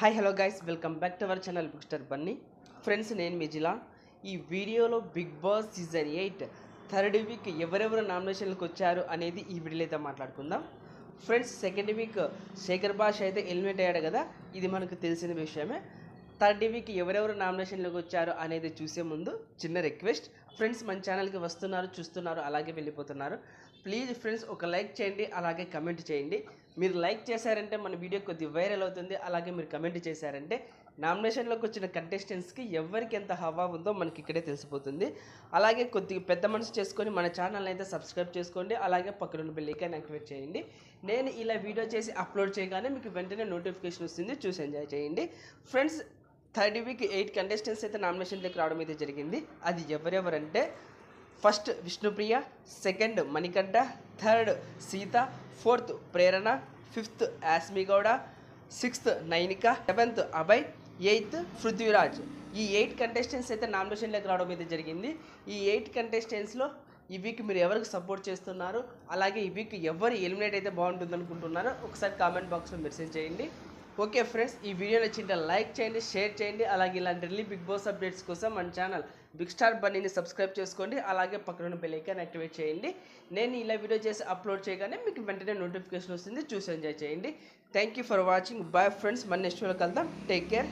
Hi hello guys welcome back to our channel book star Bunny friends నేను మిజిలా ఈ వీడియోలో Bigg Boss season eight third week ఎవరెవరు నామినేషన్లకు వచ్చారు అనేది ఈ వీడియోలో అయితే మాట్లాడుకుందాం. Friends second week Shekhar Basha అయితే ఎలిమినేట్ అయ్యాడు కదా ఇది మనకు తెలిసిన విషయమే. థర్డ్ వీక్ ఎవరెవరు నామినేషన్లకు వచ్చారు అనేది చూసే ముందు చిన్న రిక్వెస్ట్ ఫ్రెండ్స్ మన ఛానల్కి వస్తున్నారు చూస్తున్నారు అలాగే వెళ్ళిపోతున్నారు. ప్లీజ్ ఫ్రెండ్స్ ఒక లైక్ చేయండి అలాగే కమెంట్ చేయండి. మీరు లైక్ చేశారంటే మన వీడియో కొద్ది వైరల్ అవుతుంది. అలాగే మీరు కమెంట్ చేశారంటే నామినేషన్లోకి వచ్చిన కంటెస్టెంట్స్కి ఎవరికి ఎంత హవా ఉందో మనకి ఇక్కడే తెలిసిపోతుంది. అలాగే కొద్దిగా పెద్ద మనసు చేసుకొని మన ఛానల్ అయితే సబ్స్క్రైబ్ చేసుకోండి. అలాగే పక్కన బెల్ ఐకాన్ యాక్టివేట్ చేయండి. నేను ఇలా వీడియో చేసి అప్లోడ్ చేయగానే మీకు వెంటనే నోటిఫికేషన్ వస్తుంది. చూసి ఎంజాయ్ చేయండి. Friends third week eight contestants అయితే నామినేషన్ దగ్గర రావడం అయితే జరిగింది. అది ఎవరెవరంటే first Vishnupriya second Manikanta third Seetha fourth Prerana fifth Yashmi Gowda sixth Nainika seventh Abhay eighth Prithviraj. ఈ ఎయిట్ కంటెస్టెంట్స్ అయితే నామినేషన్లోకి రావడం అయితే జరిగింది. ఈ ఎయిట్ కంటెస్టెంట్స్లో ఈ వీక్ మీరు ఎవరికి సపోర్ట్ చేస్తున్నారు? అలాగే ఈ వీక్ ఎవరు ఎలిమినేట్ అయితే బాగుంటుంది అనుకుంటున్నారో ఒకసారి కామెంట్ బాక్స్లో మెసేజ్ చేయండి. ఓకే ఫ్రెండ్స్ ఈ వీడియో నచ్చింటే లైక్ చేయండి షేర్ చేయండి. అలాగే ఇలాంటి ఢిల్లీ బిగ్ బాస్ అప్డేట్స్ కోసం మన ఛానల్ బిగ్ స్టార్ బన్నీని సబ్స్క్రైబ్ చేసుకోండి. అలాగే పక్కన బెల్లైకాన్ యాక్టివేట్ చేయండి. నేను ఇలా వీడియో చేసి అప్లోడ్ చేయగానే మీకు వెంటనే నోటిఫికేషన్ వస్తుంది. చూసి ఎంజాయ్ చేయండి. Thank you for watching bye friends మన నెక్స్ట్ వీడియో కలుద్దాం. Take care